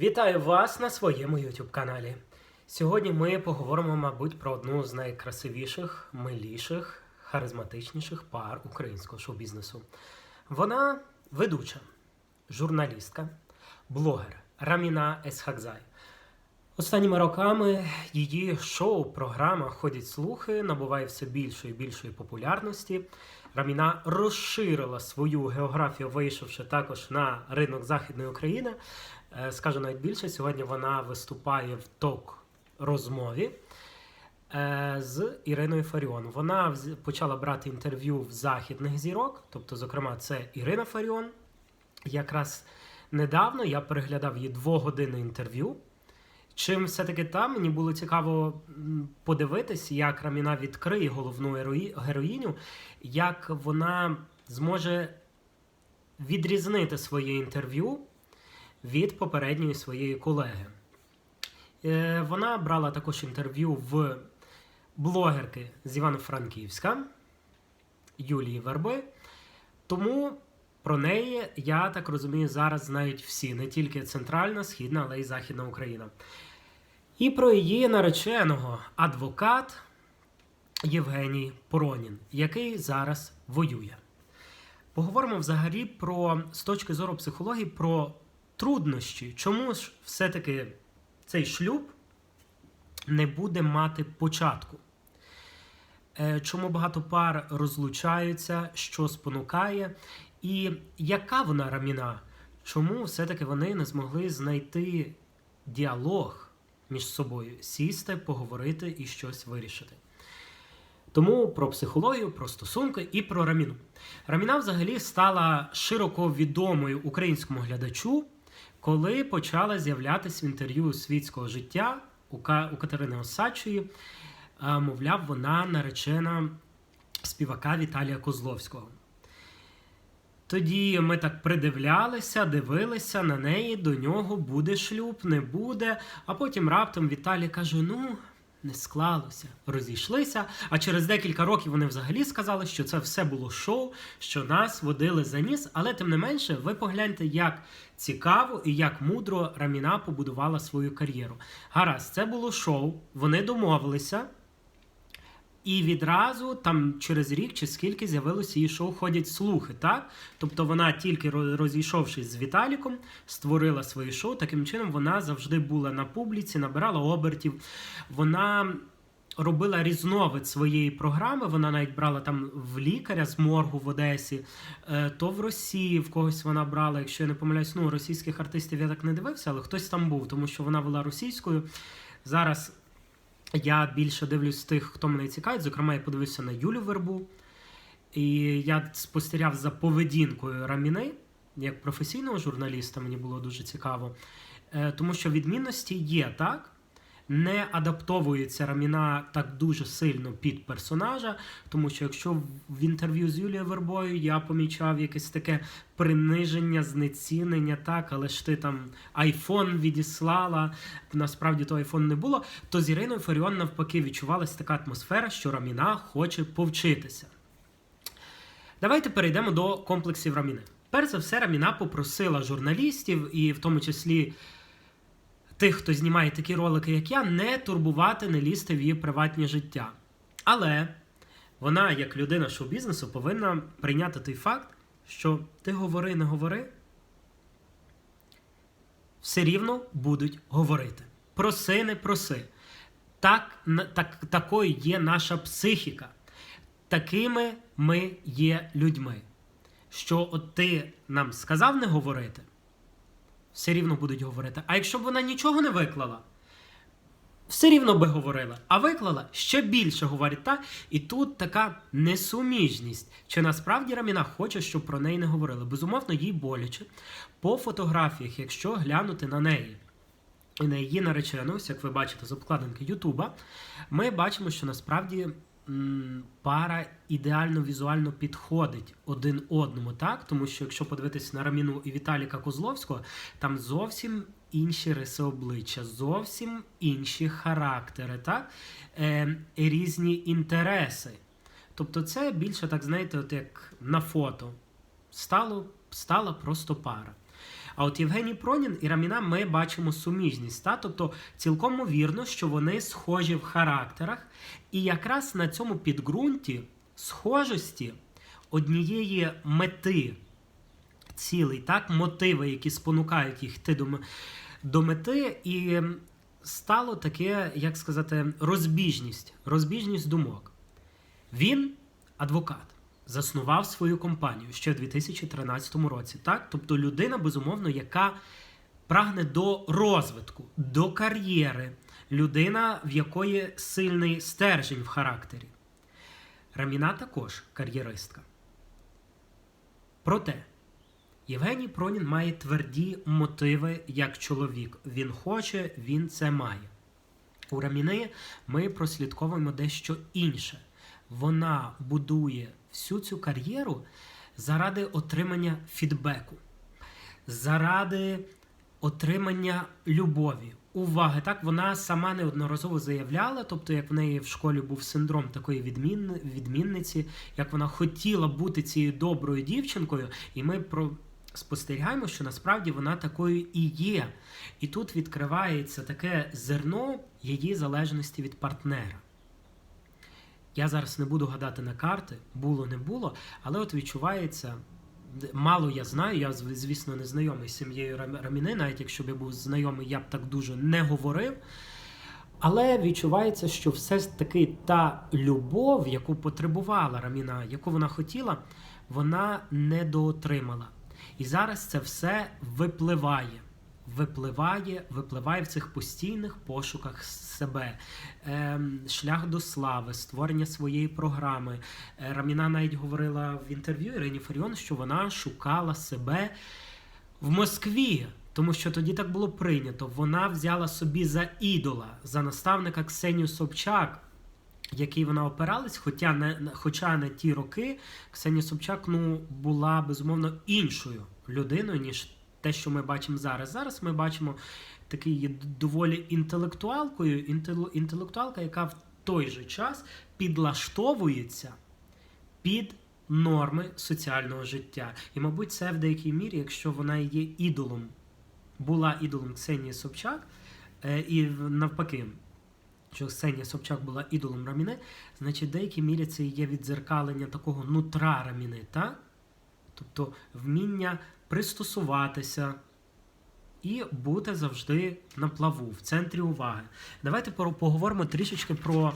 Вітаю вас на своєму YouTube каналі. Сьогодні ми поговоримо, мабуть, про одну з найкрасивіших, миліших, харизматичніших пар українського шоу-бізнесу. Вона ведуча, журналістка, блогер Раміна Есхакзай. Останніми роками її шоу-програма ходять слухи, набуває все більшої і більшої популярності. Раміна розширила свою географію, вийшовши також на ринок Західної України. Е, Скажу навіть більше, сьогодні вона виступає в ток-розмові е, з Іриною Фаріон. Вона почала брати інтерв'ю в західних зірок, тобто, зокрема, це Ірина Фаріон. Якраз недавно я переглядав її двогодинне інтерв'ю. Чим все-таки там мені було цікаво подивитись, як Раміна відкриє головну героїню, як вона зможе відрізнити своє інтерв'ю від попередньої своєї колеги. Е, Вона брала також інтерв'ю в блогерки з Івано-Франківська Юлії Верби. Тому про неї, я так розумію, зараз знають всі, не тільки центральна, східна, але й західна Україна. І про її нареченого адвокат Євгеній Поронін, який зараз воює. Поговоримо взагалі про з точки зору психології про труднощі, чому ж все-таки цей шлюб не буде мати початку. Е, Чому багато пар розлучаються, що спонукає, і яка вона раміна? Чому все-таки вони не змогли знайти діалог між собою, сісти, поговорити і щось вирішити? Тому про психологію, про стосунки і про раміну. Раміна взагалі стала широко відомою українському глядачу, коли почала з'являтися в інтерв'ю світського життя у Катерини Осадчої. Мовляв, вона наречена співака Віталія Козловського. Тоді ми так придивлялися, дивилися на неї, до нього буде шлюб, не буде. А потім раптом Віталій каже: ну, не склалося, розійшлися. А через декілька років вони взагалі сказали, що це все було шоу, що нас водили за ніс. Але тим не менше, ви погляньте, як цікаво і як мудро Раміна побудувала свою кар'єру. Гаразд, це було шоу, вони домовилися. І відразу там через рік чи скільки з'явилося її шоу ходять слухи, так? Тобто вона тільки розійшовшись з Віталіком, створила своє шоу. Таким чином вона завжди була на публіці, набирала обертів. Вона робила різновид своєї програми. Вона навіть брала там в лікаря з моргу в Одесі, е, то в Росії в когось вона брала. Якщо я не помиляюсь, ну російських артистів я так не дивився, але хтось там був, тому що вона вела російською. Зараз я більше дивлюсь тих, хто мене цікавить. Зокрема, я подивився на Юлю Вербу. І я спостерігав за поведінкою Раміни як професійного журналіста, мені було дуже цікаво. Е, Тому що відмінності є, так? Не адаптовується Раміна так дуже сильно під персонажа, тому що якщо в інтерв'ю з Юлією Вербою я помічав якесь таке приниження, знецінення, так, але ж ти там айфон відіслала, насправді то айфон не було, то з Іриною Фаріон навпаки відчувалася така атмосфера, що Раміна хоче повчитися. Давайте перейдемо до комплексів Раміни. Перш за все, Раміна попросила журналістів, і в тому числі тих, хто знімає такі ролики, як я, не турбувати, не лізти в її приватне життя. Але вона, як людина шоу-бізнесу, повинна прийняти той факт, що ти говори, не говори, все рівно будуть говорити. Проси, не проси. Так, так, такою є наша психіка. Такими ми є людьми. Що от ти нам сказав не говорити, все рівно будуть говорити. А якщо б вона нічого не виклала, все рівно би говорила. А виклала ще більше говорить так. І тут така несуміжність. Чи насправді Раміна хоче, щоб про неї не говорили? Безумовно, їй боляче. По фотографіях, якщо глянути на неї і на її наречену, як ви бачите з обкладинки Ютуба, ми бачимо, що насправді пара ідеально візуально підходить один одному, так? Тому що якщо подивитися на Раміну і Віталіка Козловського, там зовсім інші риси обличчя, зовсім інші характери, так? Е, різні інтереси. Тобто, це більше, так знаєте, от як на фото. Стало, стала просто пара. А от Євгеній Пронін і Раміна ми бачимо суміжність. Та? Тобто цілком ймовірно, що вони схожі в характерах, і якраз на цьому підґрунті схожості однієї мети цілей, так, мотиви, які спонукають їх йти до мети, і стало таке, як сказати, розбіжність, розбіжність думок. Він адвокат, заснував свою компанію ще в 2013 році. Так? Тобто людина, безумовно, яка прагне до розвитку, до кар'єри, людина, в якої сильний стержень в характері. Раміна також кар'єристка. Проте Євгеній Пронін має тверді мотиви як чоловік. Він хоче, він це має. У Раміни ми прослідковуємо дещо інше. Вона будує всю цю кар'єру заради отримання фідбеку, заради отримання любові, уваги. Так вона сама неодноразово заявляла, тобто, як в неї в школі був синдром такої відмін... відмінниці, як вона хотіла бути цією доброю дівчинкою, і ми про. Спостерігаємо, що насправді вона такою і є. І тут відкривається таке зерно її залежності від партнера. Я зараз не буду гадати на карти, було не було, але от відчувається, мало я знаю, я звісно не знайомий з сім'єю Рам- Раміни, навіть якщо б я був знайомий, я б так дуже не говорив. Але відчувається, що все ж таки та любов, яку потребувала Раміна, яку вона хотіла, вона недоотримала. І зараз це все випливає. Випливає, випливає в цих постійних пошуках себе, Ем, шлях до слави, створення своєї програми. Е, Раміна навіть говорила в інтерв'ю Ірині Фаріон, що вона шукала себе в Москві, тому що тоді так було прийнято. Вона взяла собі за ідола, за наставника Ксенію Собчак, який вона опиралась, хоча не, хоча на ті роки Ксенія Собчак ну, була безумовно іншою людиною, ніж те, що ми бачимо зараз. Зараз ми бачимо такий доволі інтелектуалкою, інтел- інтелектуалка, яка в той же час підлаштовується під норми соціального життя. І, мабуть, це в деякій мірі, якщо вона є ідолом, була ідолом Ксенії Собчак, е, і навпаки, що Ксенія Собчак була ідолом Раміни, значить, в деякій мірі це є віддзеркалення такого нутра Раміни, так? Тобто вміння пристосуватися і бути завжди на плаву, в центрі уваги. Давайте поговоримо трішечки про.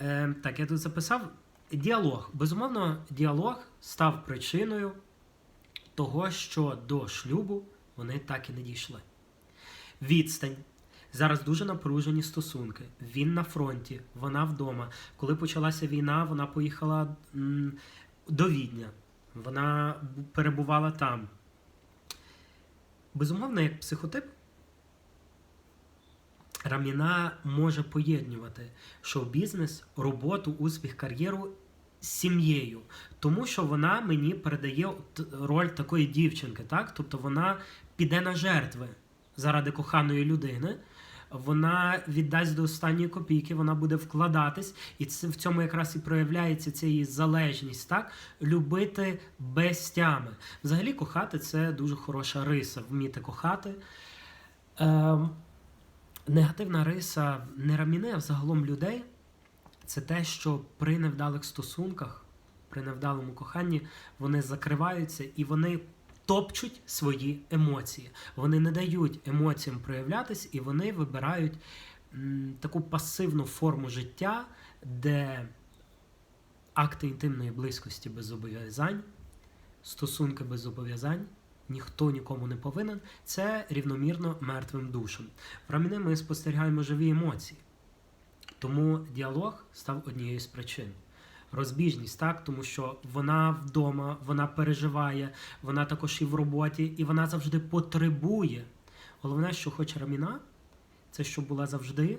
Е, так, я тут записав діалог. Безумовно, діалог став причиною того, що до шлюбу вони так і не дійшли. Відстань. Зараз дуже напружені стосунки. Він на фронті, вона вдома. Коли почалася війна, вона поїхала до Відня. Вона перебувала там. Безумовно, як психотип, Раміна може поєднувати шоу-бізнес, роботу, успіх, кар'єру з сім'єю. Тому що вона мені передає роль такої дівчинки, так? Тобто вона піде на жертви заради коханої людини. Вона віддасть до останньої копійки, вона буде вкладатись, і це в цьому якраз і проявляється ця її залежність, так любити без тями. Взагалі, кохати це дуже хороша риса, вміти кохати. Ем, негативна риса не раміне, а взагалом людей це те, що при невдалих стосунках, при невдалому коханні вони закриваються і вони топчуть свої емоції. Вони не дають емоціям проявлятись, і вони вибирають таку пасивну форму життя, де акти інтимної близькості без зобов'язань, стосунки без зобов'язань. Ніхто нікому не повинен, це рівномірно мертвим душам. В Раміни ми спостерігаємо живі емоції. Тому діалог став однією з причин. Розбіжність, так, тому що вона вдома, вона переживає, вона також і в роботі, і вона завжди потребує. Головне, що хоче Раміна, це щоб була завжди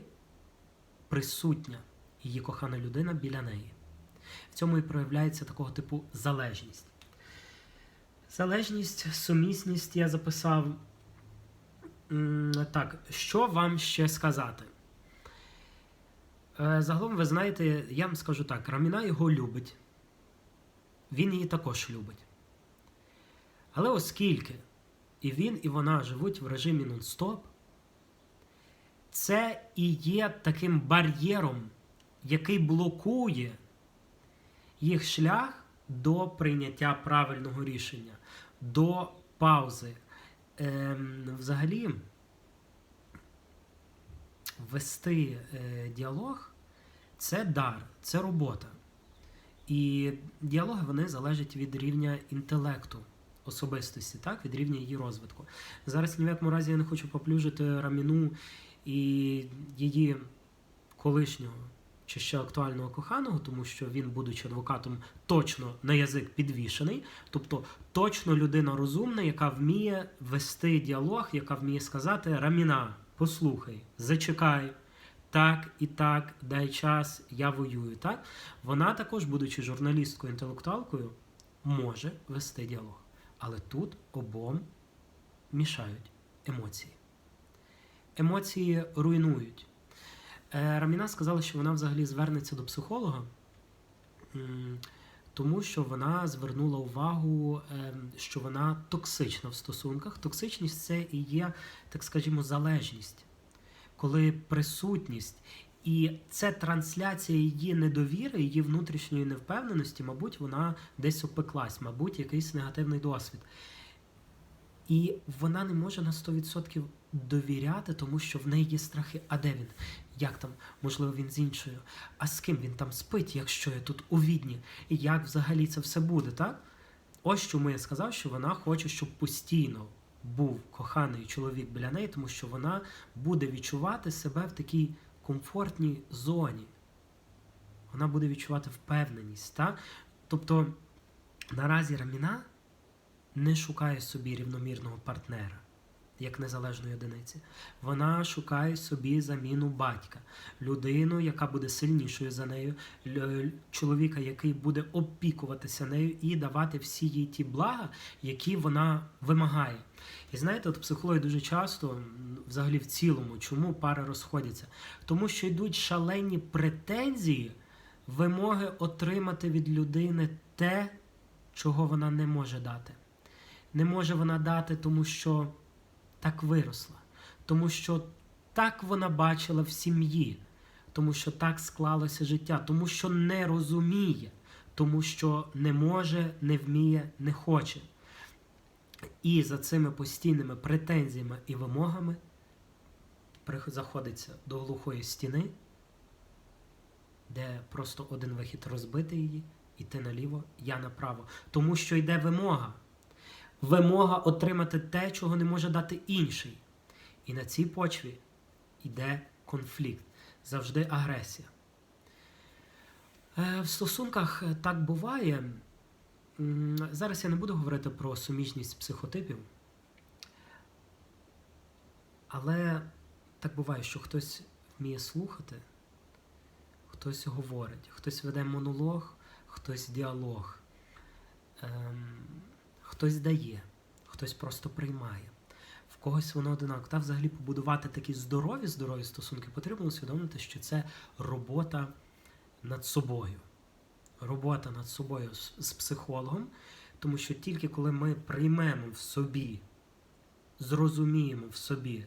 присутня її кохана людина біля неї. В цьому і проявляється такого типу залежність. Залежність, сумісність я записав. Так, що вам ще сказати? Е, Загалом, ви знаєте, я вам скажу так: Раміна його любить. Він її також любить. Але оскільки і він, і вона живуть в режимі нон-стоп, це і є таким бар'єром, який блокує їх шлях до прийняття правильного рішення, до паузи. Ем, взагалі, вести е, діалог це дар, це робота. І діалоги вони залежать від рівня інтелекту особистості, так, від рівня її розвитку. Зараз ні в якому разі я не хочу поплюжити раміну і її колишнього чи ще актуального коханого, тому що він, будучи адвокатом, точно на язик підвішений, тобто точно людина розумна, яка вміє вести діалог, яка вміє сказати Раміна, послухай, зачекай. Так і так, дай час, я воюю. Так вона також, будучи журналісткою інтелектуалкою, може вести діалог. Але тут обом мішають емоції. Емоції руйнують. Е, Раміна сказала, що вона взагалі звернеться до психолога, тому що вона звернула увагу, е, що вона токсична в стосунках. Токсичність це і є, так скажімо, залежність, коли присутність. І це трансляція її недовіри, її внутрішньої невпевненості, мабуть, вона десь опеклась, мабуть, якийсь негативний досвід. І вона не може на 100% довіряти, тому що в неї є страхи. А де він? Як там? Можливо, він з іншою. А з ким він там спить, якщо я тут у відні? І як взагалі це все буде, так? Ось чому я сказав, що вона хоче, щоб постійно був коханий чоловік біля неї, тому що вона буде відчувати себе в такій комфортній зоні. Вона буде відчувати впевненість. Так? Тобто наразі Раміна не шукає собі рівномірного партнера як незалежної одиниці. Вона шукає собі заміну батька, людину, яка буде сильнішою за нею, чоловіка, який буде опікуватися нею і давати всі їй ті блага, які вона вимагає. І знаєте, от психологи дуже часто, взагалі в цілому, чому пари розходяться? Тому що йдуть шалені претензії, вимоги отримати від людини те, чого вона не може дати. Не може вона дати, тому що так виросла, тому що так вона бачила в сім'ї, тому що так склалося життя, тому що не розуміє, тому що не може, не вміє, не хоче. І за цими постійними претензіями і вимогами заходиться до глухої стіни, де просто один вихід розбити її, іти наліво, я направо. Тому що йде вимога. Вимога отримати те, чого не може дати інший. І на цій почві йде конфлікт, завжди агресія. Е, В стосунках так буває. Зараз я не буду говорити про суміжність психотипів, але так буває, що хтось вміє слухати, хтось говорить, хтось веде монолог, хтось діалог, ем, хтось дає, хтось просто приймає. В когось воно одинаково. Та взагалі побудувати такі здорові, здорові стосунки потрібно усвідомити, що це робота над собою. Робота над собою з, психологом, тому що тільки коли ми приймемо в собі, зрозуміємо в собі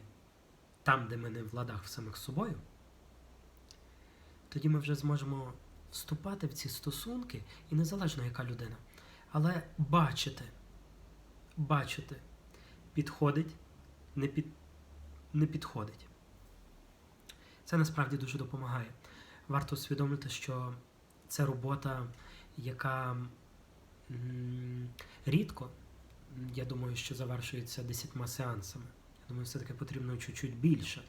там, де ми не в ладах самих собою, тоді ми вже зможемо вступати в ці стосунки, і незалежно яка людина, але бачити, бачити, підходить, не, під, не підходить. Це насправді дуже допомагає. Варто усвідомити, що це робота, яка рідко, я думаю, що завершується десятьма сеансами. Я думаю, все-таки потрібно чуть-чуть більше,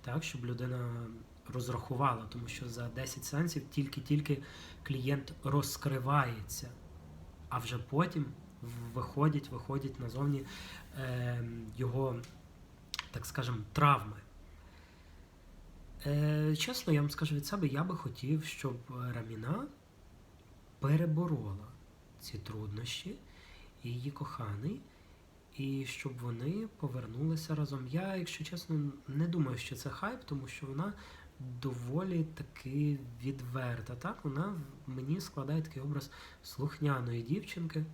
так, щоб людина розрахувала, тому що за 10 сеансів тільки-тільки клієнт розкривається, а вже потім виходять, виходять назовні е, його, так скажемо, травми. Е, чесно, я вам скажу від себе, я би хотів, щоб Раміна переборола ці труднощі і її коханий, і щоб вони повернулися разом. Я, якщо чесно, не думаю, що це хайп, тому що вона доволі таки відверта. Так, вона мені складає такий образ слухняної дівчинки,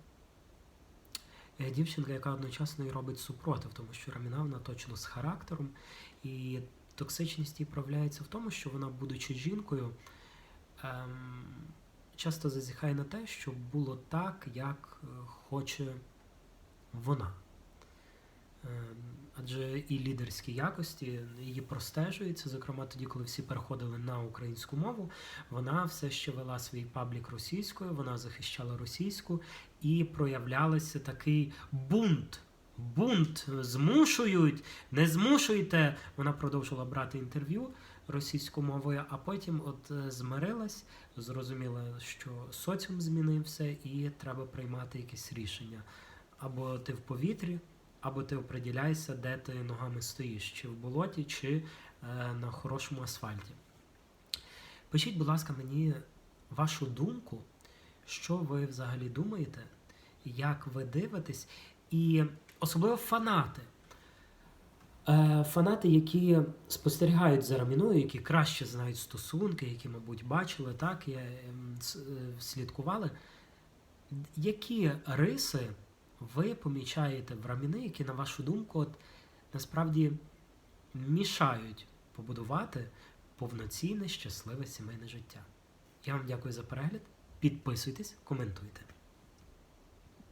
дівчинка, яка одночасно і робить супротив, тому що Раміна вона точно з характером, і токсичність її проявляється в тому, що вона, будучи жінкою, ем, часто зазіхає на те, щоб було так, як е, хоче вона. Ем, Адже і лідерські якості її простежуються, зокрема тоді, коли всі переходили на українську мову, вона все ще вела свій паблік російською, вона захищала російську і проявлялася такий бунт. Бунт змушують, не змушуйте. Вона продовжувала брати інтерв'ю російською мовою, а потім от е, змирилась, зрозуміла, що соціум змінився і треба приймати якісь рішення. Або ти в повітрі, або ти оприділяєшся, де ти ногами стоїш, чи в болоті, чи е, на хорошому асфальті. Пишіть, будь ласка, мені вашу думку, що ви взагалі думаєте, як ви дивитесь, і особливо фанати. Е, Фанати, які спостерігають за Раміною, які краще знають стосунки, які, мабуть, бачили, так, ем, е, слідкували. Які риси ви помічаєте в Раміни, які, на вашу думку, от, насправді мішають побудувати повноцінне, щасливе сімейне життя? Я вам дякую за перегляд. Підписуйтесь, коментуйте.